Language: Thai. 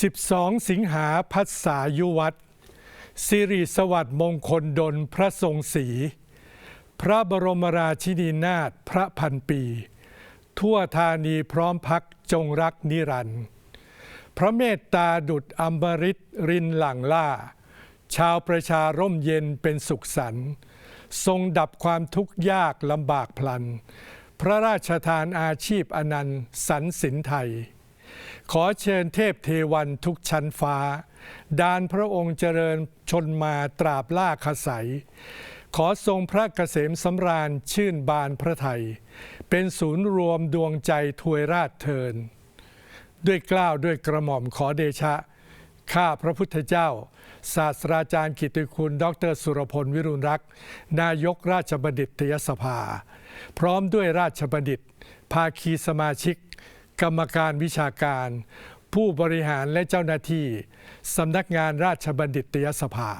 12 สิงหาพัสายุวัตรสิริสวัสดิ์มงคลดลพระทรงศรีพระบรมราชินีนาถพระพันปี ทั่วธานีพร้อมพักจงรักนิรันดร์พระเมตตาดุดอมฤตรินหลังล่า ชาวประชาร่มเย็นเป็นสุขสันต์ทรงดับความทุกข์ยากลำบากพลัน พระราชทานอาชีพอนันต์สันสินไทย ขอเชิญเทพเทวันทุกชั้นฟ้า ดานพระองค์เจริญชนมาตราบล่าขสัยขอทรงพระเกษมสำราญชื่นบานพระไทย เป็นศูนย์รวมดวงใจถวยราชเทิน ด้วยกล้าวด้วยกระหม่อมขอเดชะ ข้าพระพุทธเจ้า ศาสตราจารย์กิตติคุณ ดรสุรพลวิรุณรักษ์ นายกราชบัณฑิตยสภา พร้อมด้วยราชบัณฑิต ภาคีสมาชิก กรรมการวิชาการ ผู้บริหารและเจ้าหน้าที่สำนักงานราชบัณฑิตยสภา